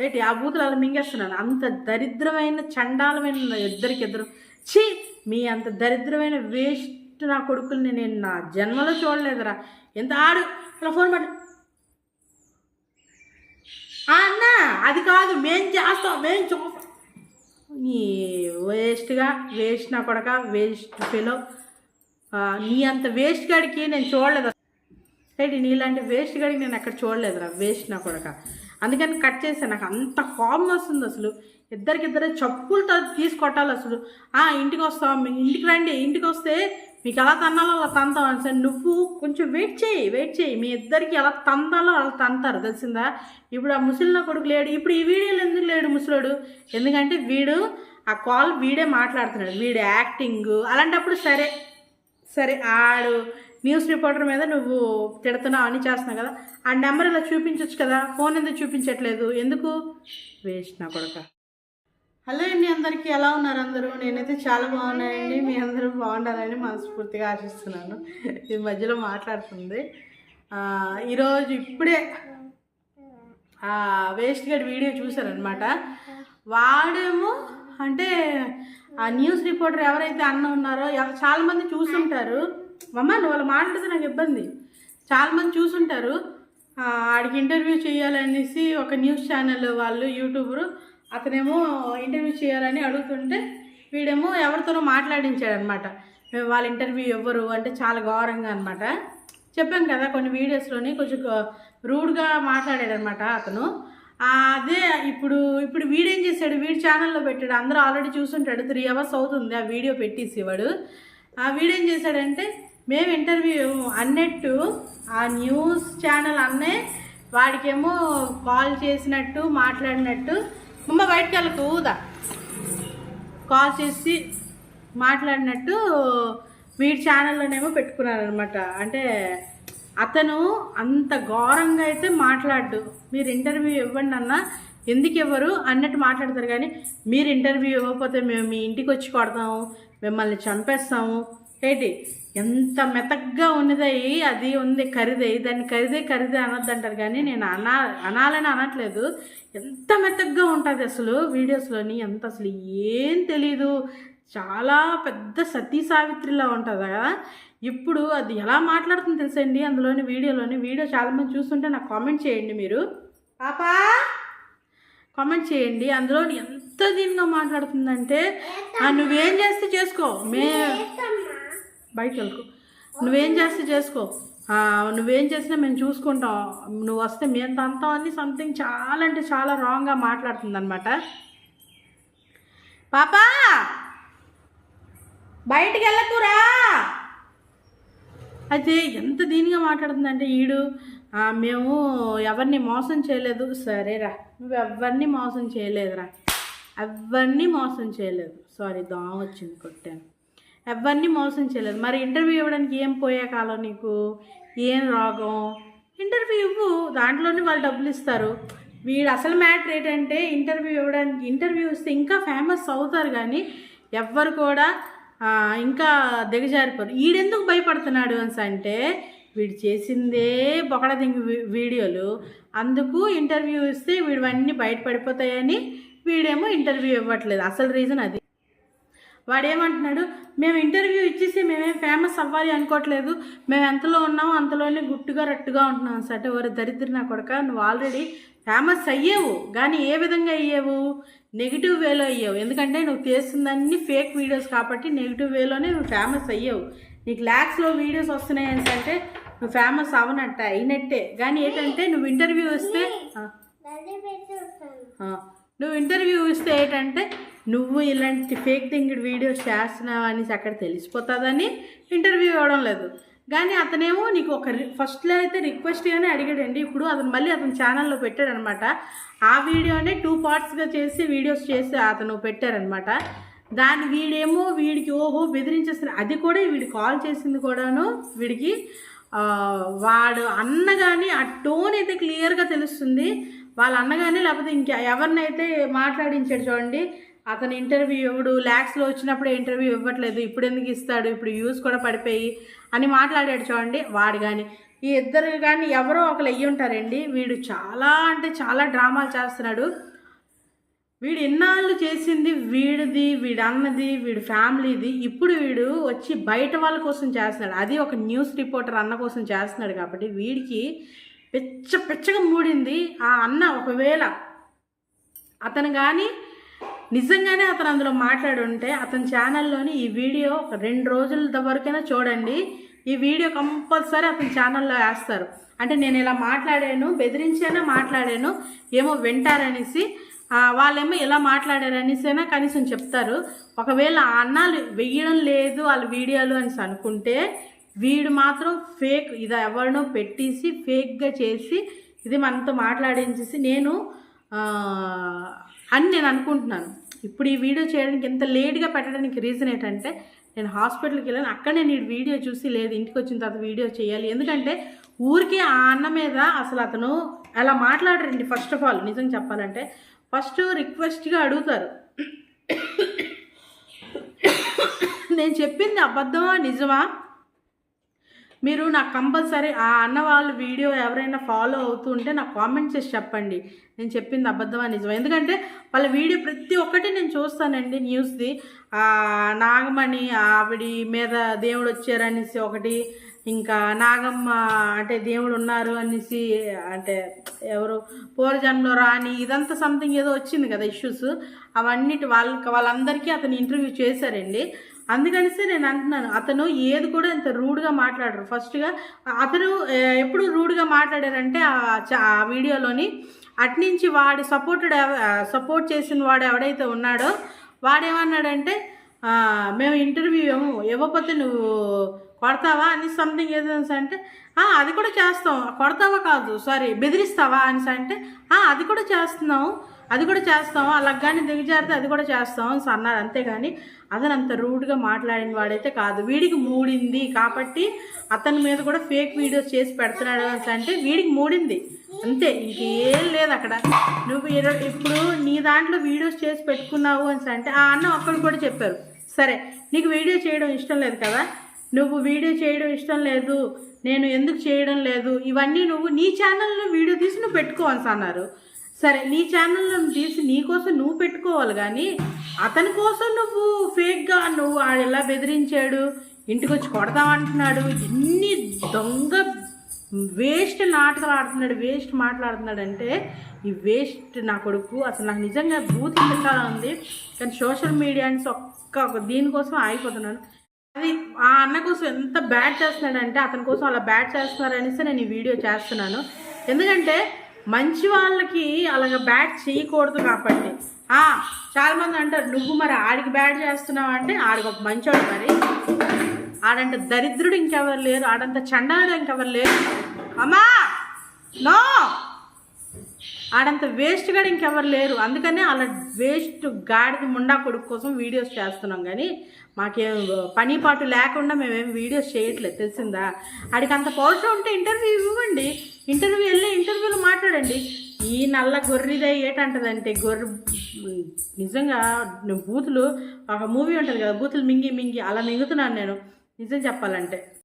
ఏంటి ఆ బూతులు అలా మింగేస్తున్నాను అంత దరిద్రమైన చండాలమైన ఇద్దరికి ఇద్దరు ఛీ! మీ అంత దరిద్రమైన వేస్ట్ నా కొడుకుల్ని నేను నా జన్మలో చూడలేదురా. ఎంత ఆడు ఇలా ఫోన్ పట్టు. అన్న అది కాదు మేం చేస్తాం మేం చూస్తాం. నీ వేస్ట్గా వేస్ట్ నా కొడక వేస్ట్ ఫెలో. నీ అంత వేస్ట్ గడికి నేను చూడలేదు ఏంటి నీలాంటి వేస్ట్ గడికి నేను అక్కడ చూడలేదురా వేస్ట్ నా కొడక. అందుకని కట్ చేశాను నాకు అంత కోపం వస్తుంది అసలు. ఇద్దరికిద్దరే చప్పులతో తీసుకొట్టాలి అసలు. ఆ ఇంటికి వస్తాం మీ ఇంటికి రండి. ఇంటికి వస్తే మీకు ఎలా తన్నాలో అలా తంతాం అని సార్ నువ్వు కొంచెం వెయిట్ చేయి వెయిట్ చేయి. మీ ఇద్దరికి ఎలా తంతాలో అలా తంతారు. తెలిసిందా? ఇప్పుడు ఆ ముసలిన కొడుకు లేడు. ఇప్పుడు ఈ వీడియోలో ఎందుకు లేడు ముసలోడు? ఎందుకంటే వీడు ఆ కాల్ వీడే మాట్లాడుతున్నాడు. వీడు యాక్టింగ్ అలాంటప్పుడు సరే సరే ఆడు న్యూస్ రిపోర్టర్ మీద నువ్వు తిడుతున్నావు అని చేస్తున్నావు కదా. ఆ నెంబర్ ఇలా చూపించవచ్చు కదా. ఫోన్ ఎందుకు చూపించట్లేదు? ఎందుకు? వేస్ట్ నా కొడక. హలో అండి అందరికీ ఎలా ఉన్నారు అందరూ? నేనైతే చాలా బాగున్నానండి. మీ అందరూ బాగుండాలని మనస్ఫూర్తిగా ఆశిస్తున్నాను. ఈ మధ్యలో మాట్లాడుతుంది. ఆ, ఈరోజు ఇప్పుడే ఆ వేస్ట్ గడ్ వీడియో చూశారనమాట వాడేమో అంటే ఆ న్యూస్ రిపోర్టర్ ఎవరైతే అన్న ఉన్నారో ఎవ- చాలా మంది చూసుంటారు. అమ్మ నువ్వు వాళ్ళ మాట్లాడితే నాకు ఇబ్బంది. చాలామంది చూసుంటారు. ఆడికి ఇంటర్వ్యూ చేయాలనేసి ఒక న్యూస్ ఛానల్ వాళ్ళు యూట్యూబరు అతనేమో ఇంటర్వ్యూ చేయాలని అడుగుతుంటే వీడేమో ఎవరితోనో మాట్లాడించాడనమాట. వాళ్ళ ఇంటర్వ్యూ ఎవ్వరు అంటే చాలా ఘోరంగా అనమాట చెప్పాం కదా కొన్ని వీడియోస్లోని కొంచెం రూడ్గా మాట్లాడాడనమాట అతను. అదే ఇప్పుడు ఇప్పుడు వీడేం చేశాడు? వీడి ఛానల్లో పెట్టాడు. అందరూ ఆల్రెడీ చూసుంటాడు. త్రీ అవర్స్ అవుతుంది ఆ వీడియో పెట్టేసి వాడు. ఆ వీడేం చేశాడంటే మేము ఇంటర్వ్యూ అన్నట్టు ఆ న్యూస్ ఛానల్ అన్నే వాడికేమో కాల్ చేసినట్టు మాట్లాడినట్టు. అమ్మ బయటకు వెళ్ళకు ఊదా. కాల్ చేసి మాట్లాడినట్టు వీడి ఛానల్లోనేమో పెట్టుకున్నారనమాట అంటే అతను అంత ఘోరంగా అయితే మాట్లాడు మీరు ఇంటర్వ్యూ ఇవ్వండి అన్న ఎందుకు ఇవ్వరు? అన్నట్టు మాట్లాడతారు కానీ మీరు ఇంటర్వ్యూ ఇవ్వకపోతే మేము మీ ఇంటికి వచ్చి కొడతాము మిమ్మల్ని చంపేస్తాము ఏంటి? ఎంత మెతగ్గా ఉన్నదయ్యి అది ఉంది ఖరీదై దాన్ని ఖరీదే ఖరీదే అనొద్దు అంటారు కానీ నేను అనా అనాలని అనట్లేదు. ఎంత మెతగ్గా ఉంటుంది అసలు వీడియోస్లోని ఎంత అసలు ఏం తెలీదు. చాలా పెద్ద సతీ సావిత్రిలా ఉంటుంది కదా. ఇప్పుడు అది ఎలా మాట్లాడుతుంది తెలుసండి? అందులోని వీడియోలోని వీడియో చాలామంది చూస్తుంటే నాకు కామెంట్ చేయండి మీరు. పాపా! కామెంట్ చేయండి. అందులో ఎంత దీనిగా మాట్లాడుతుందంటే "ఆ, నువ్వేం చేస్తే చేసుకో? మే బయట వెళ్ళకు. నువ్వేం చేస్తే చేసుకో. నువ్వేం చేసినా మేము చూసుకుంటాం. నువ్వు వస్తే మేము తంతాం అని సంథింగ్ చాలా అంటే చాలా రాంగ్గా మాట్లాడుతుంది అనమాట పాపా! బయటికి వెళ్ళకురా! అయితే ఎంత దీనిగా మాట్లాడుతుందంటే ఈడు మేము ఎవరిని మోసం చేయలేదు. సరేరా. నువ్వు ఎవరిని మోసం చేయలేదురా. ఎవరిని మోసం చేయలేదు. సారీ దోమ వచ్చింది కొట్టాను. ఎవరిని మోసం చేయలేదు. మరి ఇంటర్వ్యూ ఇవ్వడానికి ఏం పోయే కాలం నీకు? ఏం రోగం? ఇంటర్వ్యూ ఇవ్వు. దాంట్లోనే వాళ్ళు డబ్బులు ఇస్తారు. వీడు అసలు మ్యాటర్ ఏంటంటే ఇంటర్వ్యూ ఇవ్వడానికి ఇంటర్వ్యూ ఇస్తే ఇంకా ఫేమస్ అవుతారు కానీ ఎవ్వరు కూడా ఇంకా దిగజారిపోరు. వీడెందుకు భయపడుతున్నాడు అని అంటే వీడు చేసిందే బొకడ దింగి వీడియోలు. అందుకు ఇంటర్వ్యూ ఇస్తే వీడివన్నీ బయటపడిపోతాయని వీడేమో ఇంటర్వ్యూ ఇవ్వట్లేదు. అసలు రీజన్ అది. వాడు ఏమంటున్నాడు మేము ఇంటర్వ్యూ ఇచ్చేసి మేమేం ఫేమస్ అవ్వాలి అనుకోవట్లేదు. మేము ఎంతలో ఉన్నామో అంతలోనే గుట్టుగా రట్టుగా ఉంటున్నాం సటే ఎవరు దరిద్ర నా కొడక? నువ్వు ఆల్రెడీ ఫేమస్ అయ్యేవు. కానీ ఏ విధంగా అయ్యేవు? నెగిటివ్ వేలో అయ్యావు. ఎందుకంటే నువ్వు చేస్తుందన్నీ ఫేక్ వీడియోస్ కాబట్టి నెగిటివ్ వేలోనే నువ్వు ఫేమస్ అయ్యావు. నీకు ల్యాక్స్లో వీడియోస్ వస్తున్నాయి అని అంటే నువ్వు ఫేమస్ అవనట్ట అయినట్టే. కానీ ఏంటంటే నువ్వు ఇంటర్వ్యూ. ఆ, నువ్వు ఇంటర్వ్యూ ఇస్తే ఏంటంటే నువ్వు ఇలాంటి ఫేక్ థింగ్డ్ వీడియోస్ చేస్తున్నావు అనేసి అక్కడ తెలిసిపోతుందని ఇంటర్వ్యూ ఇవ్వడం లేదు. కానీ అతనేమో నీకు ఒక రి- ఫస్ట్లో అయితే రిక్వెస్ట్గానే అడిగాడండి. ఇప్పుడు అతను మళ్ళీ అతని ఛానల్లో పెట్టాడనమాట. ఆ వీడియోనే టూ పార్ట్స్గా చేసి వీడియోస్ చేసి అతను పెట్టారనమాట. దాని వీడేమో వీడికి ఓహో బెదిరించేస్తారు అది కూడా వీడి కాల్ చేసింది కూడాను వీడికి వాడు అన్న కానీ ఆ టోన్ అయితే క్లియర్గా తెలుస్తుంది. వాళ్ళ అన్నగానే లేకపోతే ఇంకా ఎవరినైతే మాట్లాడించాడు చూడండి అతను ఇంటర్వ్యూ ఇవ్వడు ల్యాక్స్లో వచ్చినప్పుడు ఇంటర్వ్యూ ఇవ్వట్లేదు. ఇప్పుడు ఎందుకు ఇస్తాడు? ఇప్పుడు యూస్ కూడా పడిపోయి అని మాట్లాడాడు చూడండి వాడు కానీ ఈ ఇద్దరు కానీ ఎవరో ఒకరు అయ్యి ఉంటారండి. వీడు చాలా అంటే చాలా డ్రామాలు చేస్తున్నాడు. వీడు ఎన్నాళ్ళు చేసింది వీడిది వీడి అన్నది వీడి ఫ్యామిలీది. ఇప్పుడు వీడు వచ్చి బయట వాళ్ళ కోసం చేస్తున్నాడు. అది ఒక న్యూస్ రిపోర్టర్ అన్న కోసం చేస్తున్నాడు కాబట్టి వీడికి పిచ్చ పిచ్చగా మూడింది. ఆ అన్న ఒకవేళ అతను కానీ నిజంగానే అతను అందులో మాట్లాడి ఉంటే అతని ఛానల్లోని ఈ వీడియో ఒక రెండు రోజుల వరకైనా చూడండి. ఈ వీడియో కంపల్సరీ అతని ఛానల్లో వేస్తారు. అంటే నేను ఇలా మాట్లాడాను బెదిరించైనా మాట్లాడాను ఏమో వింటారనేసి వాళ్ళేమో ఇలా మాట్లాడారనేసైనా కనీసం చెప్తారు. ఒకవేళ ఆ అన్నాలు వెయ్యడం లేదు వాళ్ళ వీడియోలు అనేసి అనుకుంటే వీడు మాత్రం ఫేక్ ఇది ఎవరినో పెట్టేసి ఫేక్గా చేసి ఇది మనతో మాట్లాడించేసి నేను అని నేను అనుకుంటున్నాను. ఇప్పుడు ఈ వీడియో చేయడానికి ఎంత లేట్గా పెట్టడానికి రీజన్ ఏంటంటే నేను హాస్పిటల్కి వెళ్ళాను. అక్కడ నేను ఈ వీడియో చూసి లేదు ఇంటికి వచ్చిన తర్వాత వీడియో చేయాలి. ఎందుకంటే ఊరికే ఆ అన్న మీద అసలు అతను అలా మాట్లాడరండి ఫస్ట్ ఆఫ్ ఆల్ నిజం చెప్పాలంటే ఫస్ట్ రిక్వెస్ట్గా అడుగుతారు. నేను చెప్పింది అబద్ధమా నిజమా? మీరు నాకు కంపల్సరీ ఆ అన్న వాళ్ళ వీడియో ఎవరైనా ఫాలో అవుతుంటే నాకు కామెంట్ చేసి చెప్పండి. నేను చెప్పింది అబద్ధమా నిజం ఎందుకంటే వాళ్ళ వీడియో ప్రతి ఒక్కటి నేను చూస్తానండి న్యూస్ది. నాగమణి ఆవిడ మీద దేవుడు వచ్చారనేసి ఒకటి ఇంకా నాగమ్మ అంటే దేవుడు ఉన్నారు అనేసి అంటే ఎవరు పూర్వజన్మలో రాని ఇదంతా సంథింగ్ ఏదో వచ్చింది కదా ఇష్యూస్ అవన్నిటి వాళ్ళకి వాళ్ళందరికీ అతను ఇంటర్వ్యూ చేశారండి. అందుకనిసే నేను అంటున్నాను అతను ఏది కూడా ఇంత రూడ్గా మాట్లాడరు. ఫస్ట్గా అతను ఎప్పుడు రూడ్గా మాట్లాడారంటే ఆ ఆ వీడియోలోని అట్నుంచి వాడి సపోర్టెడ్ సపోర్ట్ చేసిన వాడు ఎవడైతే ఉన్నాడో వాడేమన్నాడంటే మేము ఇంటర్వ్యూ ఏమో ఇవ్వకపోతే నువ్వు కొడతావా? అని సంథింగ్ ఏదో అంటే అది కూడా చేస్తాం. కొడతావా కాదు సారీ బెదిరిస్తావా? అని అంటే అది కూడా చేస్తున్నాం అది కూడా చేస్తాం. అలా కానీ దిగజారితే అది కూడా చేస్తాం అని అన్నారు అంతేగాని అతను అంత రూడ్గా మాట్లాడిన వాడైతే కాదు. వీడికి మూడింది కాబట్టి అతని మీద కూడా ఫేక్ వీడియోస్ చేసి పెడుతున్నాడు అంటే వీడికి మూడింది. అంతే. ఇంకేం లేదు అక్కడ. నువ్వు ఇప్పుడు నీ దాంట్లో వీడియోస్ చేసి పెట్టుకున్నావు అని అంటే ఆ అన్న అక్కడ కూడా చెప్పారు. సరే నీకు వీడియో చేయడం ఇష్టం లేదు కదా? నువ్వు వీడియో చేయడం ఇష్టం లేదు. నేను ఎందుకు చేయడం లేదు? ఇవన్నీ నువ్వు నీ ఛానల్లో వీడియో తీసి నువ్వు పెట్టుకో అన్నారు సరే నీ ఛానల్లో తీసి నీ కోసం నువ్వు పెట్టుకోవాలి కానీ అతని కోసం నువ్వు ఫేక్గా నువ్వు ఆడు ఎలా బెదిరించాడు? ఇంటికి వచ్చి కొడతామంటున్నాడు ఎన్ని దొంగ వేస్ట్ నాటకాలు ఆడుతున్నాడు వేస్ట్ మాట్లాడుతున్నాడు అంటే ఈ వేస్ట్ నా కొడుకు అసలు నాకు నిజంగా బూత్ తిట్టాలని ఉంది. కానీ సోషల్ మీడియా అని ఒక్క ఒక దీనికోసం ఆగిపోతున్నాను. అది ఆ అన్న కోసం ఎంత బ్యాడ్ చేస్తున్నాడంటే అతని కోసం అలా బ్యాడ్ చేస్తున్నారనేసి నేను ఈ వీడియో చేస్తున్నాను. ఎందుకంటే మంచి వాళ్ళకి అలాగ బ్యాడ్ చేయకూడదు కాబట్టి. చాలామంది చాలా మంది అంటారు నువ్వు మరి ఆడికి బ్యాడ్ చేస్తున్నావు అంటే ఆడికి ఒక మంచోడు మరి. ఆడంత దరిద్రుడు ఇంకెవరు లేరు ఆడంత చండాలుడు ఇంకెవరు లేరు. అమ్మా! నో! ఆడంత వేస్ట్ కూడా ఇంకెవరు లేరు. అందుకనే అలా వేస్ట్ గాడిద ముండా కొడుకు కోసం వీడియోస్ చేస్తున్నాం కానీ మాకేం పని పాటు లేకుండా మేమేం వీడియోస్ చేయట్లేదు తెలిసిందా? ఆడికి అంత పౌరుషం ఉంటే ఇంటర్వ్యూ ఇవ్వండి. ఇంటర్వ్యూ వెళ్ళి ఇంటర్వ్యూలో మాట్లాడండి. ఈ నల్ల గొర్రెదే ఏటంటదంటే గొర్రె నిజంగా బూతులు ఒక మూవీ ఉంటుంది కదా బూతులు మింగి మింగి అలా మింగుతున్నాను నేను. నిజం చెప్పాలంటే.